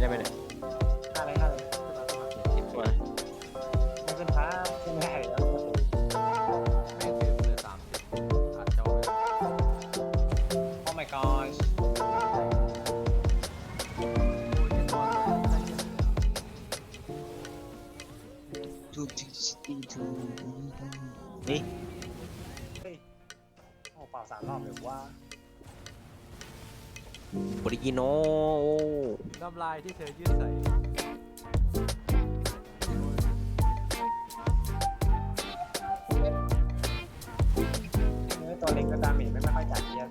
ได้ไหมเนี่ยฆ่าเลยฆ่าเลยสิบตัวมันเป็นท้าเป็นแรกแล้วแม่ซื้อเหลือสามสิบอัดจอไปโอ้ my god โอ้ยเห็นบอลเลยได้เยอะเลยอะทูทูทูทูนี่โอ้เปล่าสามรอบเลยว่า บริกิโนน้ำลายที่เธอยืดใส่เนื้อตัวเล็กก็ดาเมจไม่ค่อยจัดเยอะ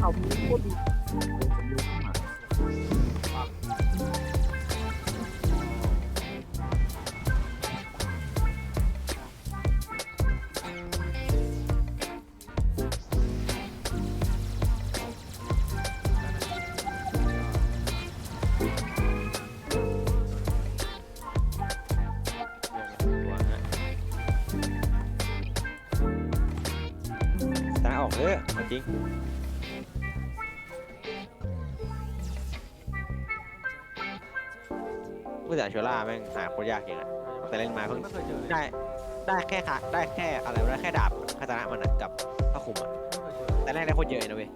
เอาพี่พูด ออกเถอะเอาจริง ผู้จ่าเชล่าแม่งหาโคตรยากจริงอะแต่เล่นมาเพิ่งไม่เคยเจอเลยได้ได้แค่ขาได้แค่อะไรวะได้แค่ดาบคาตานะมันอะกับผ้าคลุมอะไม่เคยเจอแต่แรกได้โคตรเยอะเลยนะเว้ย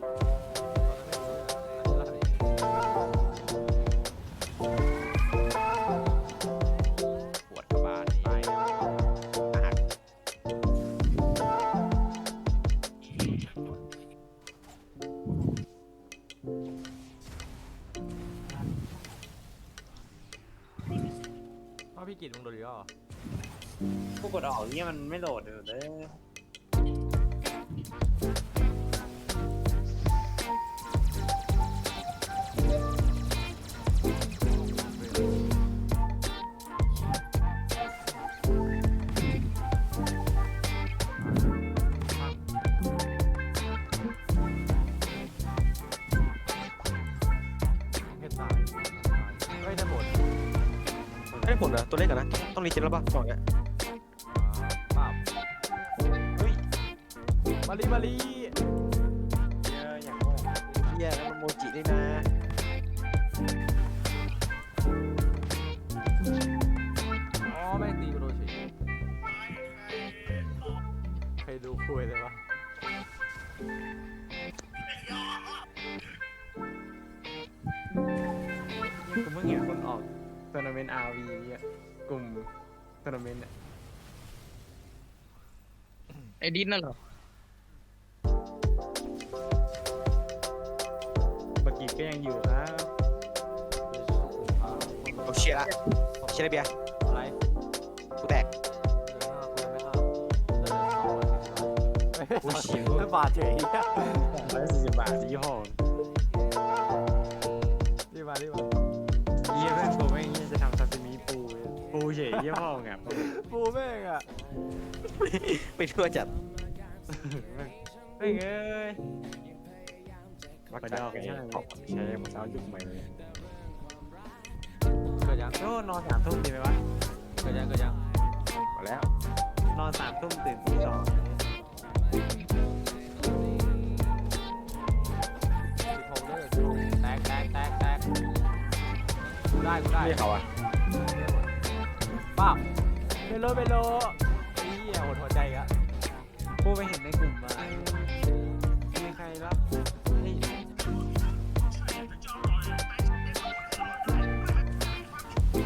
ก็ผู้กดออกเนี่ยมันไม่โหลดเลย ไม่ได้ผลเหรอตัวเล็กกันนะ ต้องต้องรีเจนแล้วป่ะสองเนี่ยป้าบเฮ้ยมาลีมาลีเยอะอย่างโง่เฮียแล้วมันโมจิด้วยนะอ๋อแม่งตีกูโดนเฉยใครดูคุยเลยวะกูเพิ่งเห็นคนออก ทัวร์นาเมนต์ RV อะกลุ่มทัวร์นาเมนต์อะไอ้ดินน่ะเหรอบักกี้ก็ยังอยู่ครับ เอาเชียร์ละเชียร์เลยเบียร์อะไรกูแตกโอ้ยชิวไม่บาดเฉยอะร้อยสี่สิบบาทยี่ห้อ รีบมารีบมา เฉยยี่ห้อไงปูปูแม่งอะไปทั่วจัดเฮ้ยเอ้ยรักไปจัดดอกไงใช่ใช่หมดเช้าจุกใหม่เลยเกิดยังโอ้นอนสามทุ่มดีไหมวะเกิดยังเกิดยังมาแล้ว นอนสามทุ่มตื่นตีสองสิบหกเลยสิบหกแตกแตกแตกแตกกูได้กูได้ไม่เขาอะ ป้าบเบโลเบโลไอ้เหี้ยหดหัวใจอีกอะกูไปเห็นในกลุ่มมามีใครรับนี่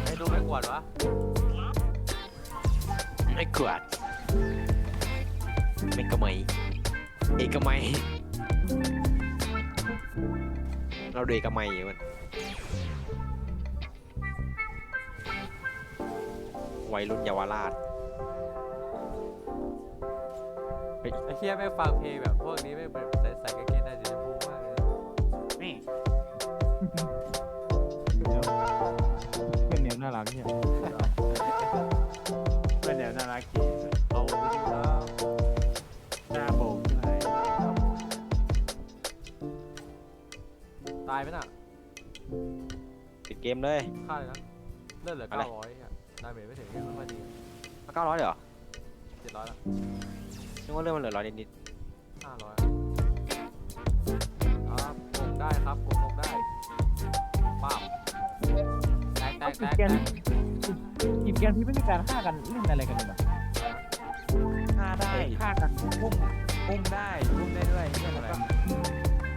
ไอ้ดูไม่กวดวะไม่กวาดเป็นกระไหมเอกมัยเราดูเอกมัยอยู่มัน วัยรุ่นเยาวราชไอ้เหี้ยไม่งฟังเพลงแบบพวกนี้ไม่งแบบใส่ใส่กางเกงในสีชมพูมากเลยนี่เพื่อนเนียวน่ารักเนี่ยเพื่อนแนวน่ารักดีเอาไปดูแล้วหน้าโบกขึ้นเลยตายไหมน่ะปิดเกมเลยฆ่าเลยนะเลือดเหลืออะไร เก้าร้อยอะ ดาเมจไม่ถึงแค่ไม่ค่อยดีเก้าร้อยเหรอเจ็ดร้อยละนึกว่าเรื่องมันเหลือร้อยนิดห้าร้อยครับกงได้ครับกงลงได้ป้าบแตกแตเอากกิแตบกแกนแตกกิบแกนที่ไม่มีการฆ่ากันเล่นอะไรกันเนี่ยฆ่าได้ฆ่ากันอุ้มอุ้มได้อุ้มได้ด้วยเนี่ยแล้วก็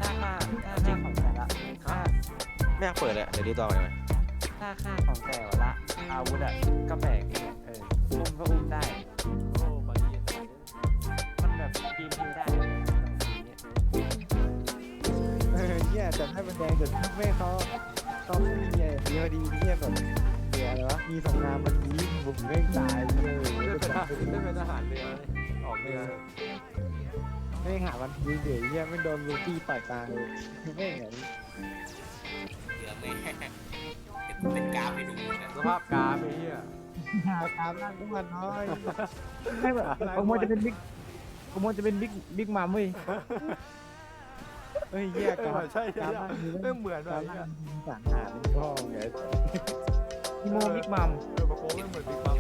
ถ้าฆ่าถ้าฆ่าของแต่ละฆ่าไม่อยากเปิดเลยเดี๋ยวดีต่อไปเลย ถ้าฆ่าของแต่ละอาวุธอะก็แปลกเนี่ยเอออุ้มก็อุ้มได้ โอ้บาลีมันแบบทีมทีได้เออเหี้ยแต่ให้มันแดงแต่ถ้าไม่เขาเขาไม่มีไอ้เดียวดีเหี้ยแบบเดี๋ยวอะไรวะมีสงครามมันยิงผมเร่งตายเลยได้เป็นทหารได้เป็นทหารเรือเลยออกเรือเร่งหาวันยิงเดี๋ยวเหี้ยไม่โดนลูฟี่ต่อยตายไม่ไงเหลือไม่ เป็นกราฟให้ดูนะสภาพกาไปเฮียหาตามนั่งทุกวันน้อยไม่แบบโปรโมจะเป็นบิ๊กโปรโมจะเป็นบิ๊กบิ๊กมัมเว้ยเฮ้ยเหี้ยกราฟใช่กราฟนั่งดูไม่เหมือนกเลราฟยนั่งสังหารพ่อไงอีโมบิ๊กมัมเออมาโค้งไม่เหมือนบิ๊กมัม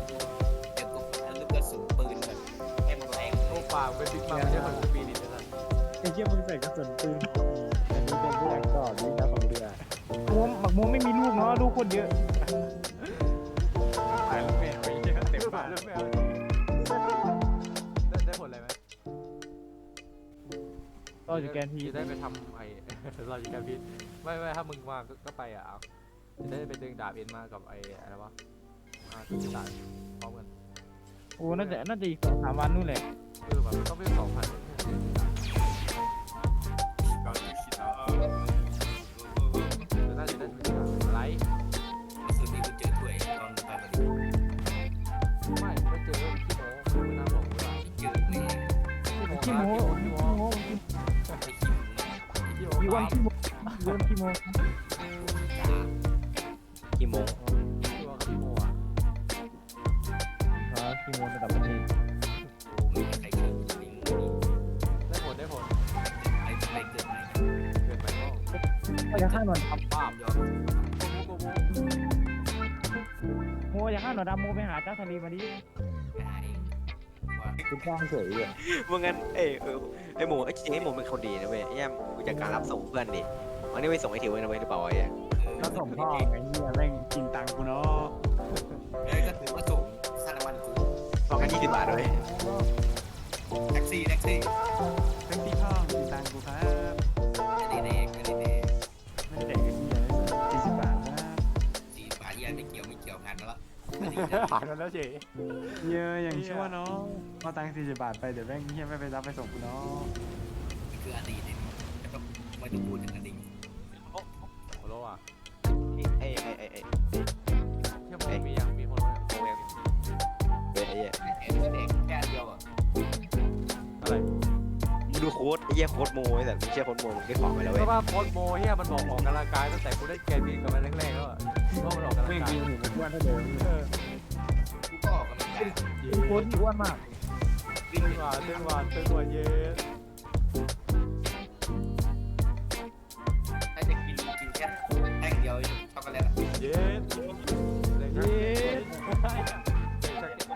เดี๋ยวก็ลูกกระสุนปืนแบบให้มันแรงโอ้ปากเป็นบิ๊กมัมไม่ใช่เหมือนสปีริตเลยนะไอ้เหี้ยมึงใส่กระสุนปืนอันนี้เป็นเรื่องก่อนนี่นะของเรือ โมหมักโมไม่มีลูกเนาะลูกคนเยอะตายแล้วแม่ไปเหี้ยเต็มไม่ปาผ่ากนแล้แล้ววแม่ไม่เอาได้ได้ผลอะไรไหมต่อจากแกนทีจะได้ไปทำไอ้เราจะแกนพิษไม่ไม่ถ้ามึงมาก็ก็ไปอะเอาจะได้ไปดึงดาบเอ็นมากับไอ้อะไรวะอ่าตัวดาบพร้อมกันโอ้น่าจะน่าจะอีกสองสามวันนู่นแหละเออแบบมันต้องเป็นสองพัน อีวันขี้โมจ้ากี่โมงขี้โม้ขี้โม้อะอ๋อขี้โมระดับประเทศโอ้ไม่มีใครเกิดลิงนี่ได้ผลได้ผลไอ้ใครเกิดไหนเกิดไปก็ก็อย่าฆ่าหนอนทำป้าบยอมโกโมโมอย่าฆ่าหนอนดำโมไปหาเจ้าทะเลมาดิหายว่าคุณสร้างเฉยเลยมึงงั้นเอ้ยเออไอ้หมูไอ้จริงไอ้หมูเป็นคนดีนะเว้ยไอ้ย่กูจากการรับส่งเพื่อนดิ วันนี้ไปส่งไอ้ทิวไว้นะเว้ยหรือเปล่าวะไอ้เหี้ยแล้วส่งพ่อไอ้เหี้ยแม่งกินตังค์กูเนาะเอ้ยก็ถือว่าส่งค่าน้ำมันกูฟังกันยี่สิบบาทเลยแท็กซี่แท็กซี่เป็นที่พ่อกินตังค์กูครับไม่ได้แดงไม่ได้แดงไม่ได้เด็กไอ้เหี้ยสี่สิบบาทนะสี่บาทยังไม่เกี่ยวไม่เกี่ยวผ่านมาแล้วผ่านแล้วเฉยเยอะอย่างชั่วเนาะเอาตังค์สี่สิบบาทไปเดี๋ยวแม่งเหี้ยไม่ไปรับไปส่งกูเนาะคืออดีตเนี่ยไม่ต้องไม่ต้องพูดถึงอดีตโอ้ โหอะไอ้ไอ้ไอ้ไอ้เชื่อผมมีย่างมีคนว่าโมยังเว้ยไอ้เหี้ยแค่แค่แค่เดียวอะอะไรมึงดูโค้ดไอ้เหี้ยโค้ดโมไอ้แต่มึงเชื่อโค้ดโมมึงได้ของไปแล้วเว้ยราะว่าโค้ดโมเฮียมันบอกออกกำลังกายตั้งแต่กูได้แกนบินกับมันแรกๆแล้วอะว่ามันออกกำลังแม่งกายกินหมูมันอ้วนเท่าเดิมเออกูก็ออกกำลังกายเป็นคนที่อ้วนมาก ตึงหวานตึงหวานตึงหวานเย็น แค่แท่งเดียวช็อกโกแลตเย็นเย็น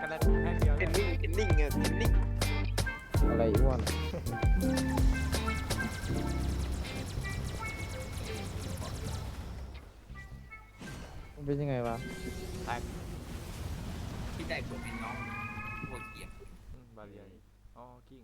กันแล้วแค่เดียวเทนนิ่งเทนนิ่งเงี้ยเทนนิ่งอะไรอ้วนมันเป็นยังไงวะที่ได้กดเป็นน้องพวกเกียร์บาเลียนอ๋อกิ้ง